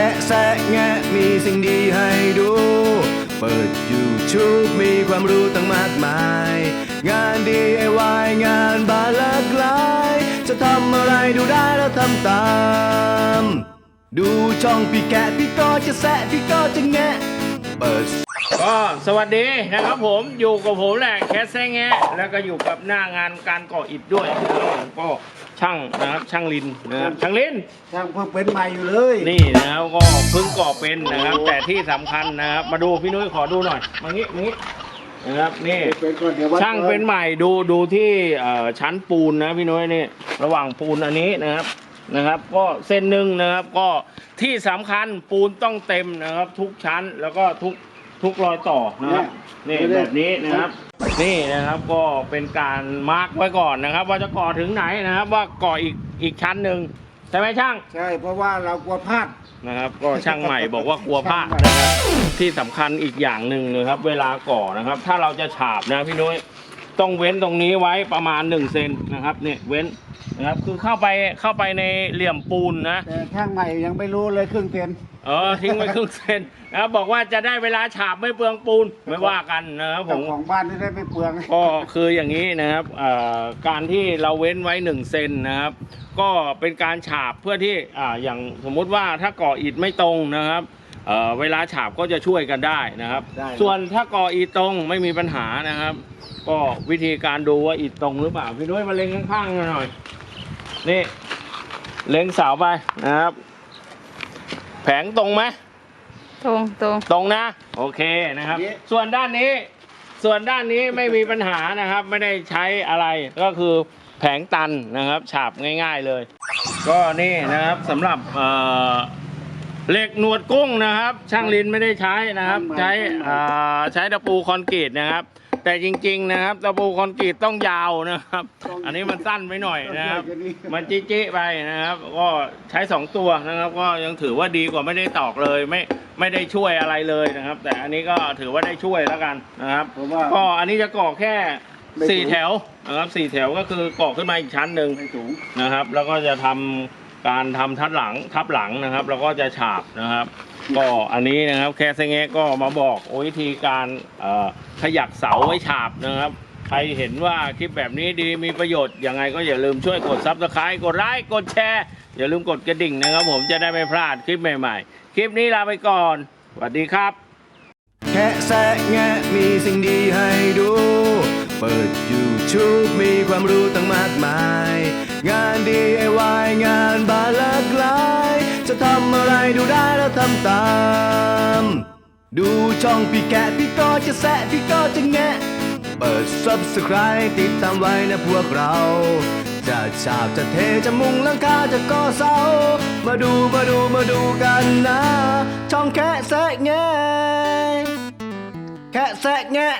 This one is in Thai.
ค่แซะแงะมีสิ่งดีให้ดู เปิด YouTube มีความรู้ตั้งมากมาย งาน DIY งานบานหลากหลาย จะทำอะไรดูได้แล้วทำตาม ดูช่องพี่แกะพี่ก็จะแซะพี่ก็จะแงะ เปิด ก็สวัสดีนะครับผมอยู่กับผมแหละแคสแซงแงะแล้วก็อยู่กับหน้างานการก่ออิฐด้วยนะครับผมก็ ช่างนะครับช่างลินนะครับช่างลิน ช่างเพิ่งเป็นใหม่อยู่เลยนี่นะครับก็เพิ่งก่อเป็นนะครับ แต่ที่สำคัญนะครับ มาดูพี่นุ้ยขอดูหน่อยมางี้มางี้นะครับนี่ เป็นก่อนเดี๋ยววัดช่างเป็นใหม่ดูดูที่เอ่อชั้นปูนนะพี่นุ้ยนี่ระหว่างปูนอันนี้นะครับนะครับ ก็เส้นหนึ่งนะครับก็ที่สำคัญปูนต้องเต็มนะครับ ทุกชั้นแล้วก็ทุก ทุกรอยต่อนะครับนี่แบบนี้นะครับ นี่นะครับก็เป็นการมาร์กไว้ก่อนนะครับ ว่าจะก่อถึงไหนนะครับ ว่าก่ออีกอีกชั้นหนึ่งใช่ไหมช่าง ใช่เพราะว่าเรากลัวพลาดนะครับ ก็ช่างใหม่บอกว่ากลัวพลาดนะครับที่สำคัญอีกอย่างหนึ่งนะครับ เวลาก่อนะครับ ถ้าเราจะฉาบนะพี่นุ้ย ต้องเว้นตรงนี้ไว้ประมาณ1เซนนะครับเนี่ยเว้นนะครับคือเข้าไปเข้าไปในเหลี่ยมปูนนะแต่ช่างใหม่ยังไม่รู้เลยครึ่งเซนเออทิ้งไว้ครึ่งเซนนะครับบอกว่าจะได้เวลาฉาบไม่เปลืองปูนไม่ว่ากันนะครับผเจ้ามของบ้านไม่ได้ไปเปลืองก็คืออย่างนี้นะครับเอ่อการที่เราเว้นไว้หนึ่งเซนนะครับ ก็เป็นการฉาบเพื่อที่อ่าอย่างสมมุติว่าถ้าก่ออิฐไม่ตรงนะครับเอ่อเวลาฉาบก็จะช่วยกันได้นะครับ ได้ส่วนถ้าก่ออิฐตรงไม่มีปัญหานะครับ ก็วิธีการดูว่าอิฐตรงหรือเปล่า พี่ด้วยมาเล็งข้างๆหน่อย นี่ เล็งเสาไปนะครับ แผงตรงไหมตรงตรงตรงนะ โอเคนะครับ ส่วนด้านนี้ ส่วนด้านนี้ไม่มีปัญหานะครับ ไม่ได้ใช้อะไรก็คือแผงตันนะครับฉาบง่าย ๆเลย ก็นี่นะครับสำหรับเอ่อเหล็กหนวดกุ้งนะครับ ช่างลินไม่ได้ใช้นะครับ ใช้อ่าใช้ตะปูคอนกรีตนะครับ แต่จริง ๆ นะครับตะปูคอนกรีตต้องยาวนะครับ อันนี้มันสั้นไปหน่อยนะครับ มันจิ๊จิไปนะครับ ก็ใช้สองตัวนะครับ ก็ยังถือว่าดีกว่าไม่ได้ตอกเลยไม่ไม่ได้ช่วยอะไรเลยนะครับ แต่อันนี้ก็ถือว่าได้ช่วยแล้วกันนะครับเพราะว่า ก็อันนี้จะก่อแค่ไม่สูงสี่แถวนะครับสี่แถวก็คือก่อขึ้นมาอีกชั้นหนึ่ง ไม่สูง นะครับแล้วก็จะทำการทำทัดหลังทับหลังนะครับ แล้วก็จะฉาบนะครับ ก็อันนี้นะครับแคสเงะก็มาบอกวิธีการขยักเสาไว้ฉาบนะครับใครเห็นว่าคลิปแบบนี้ดีมีประโยชน์ยังไงก็อย่าลืมช่วยกดซับสไครต์กดไลค์กดแชร์อย่าลืมกดกระดิ่งนะครับผมจะได้ไม่พลาดคลิปใหม่ๆ คลิปนี้ลาไปก่อนสวัสดีครับ แค่แซะแงะมีสิ่งดีให้ดู เปิด YouTube มีความรู้ตั้งมากมาย งาน DIY งาน ทำตาม ดูช่องพี่แกะพี่ก็จะแซะพี่ก็จะแงะ เปิด Subscribe ติดตามไว้นะพวกเรา จะฉาบจะเทจะมุงหลังคาจะก่อเสา มาดูมาดูมาดูกันนะ ช่องแค่แซะแงะแค่แซะแงะ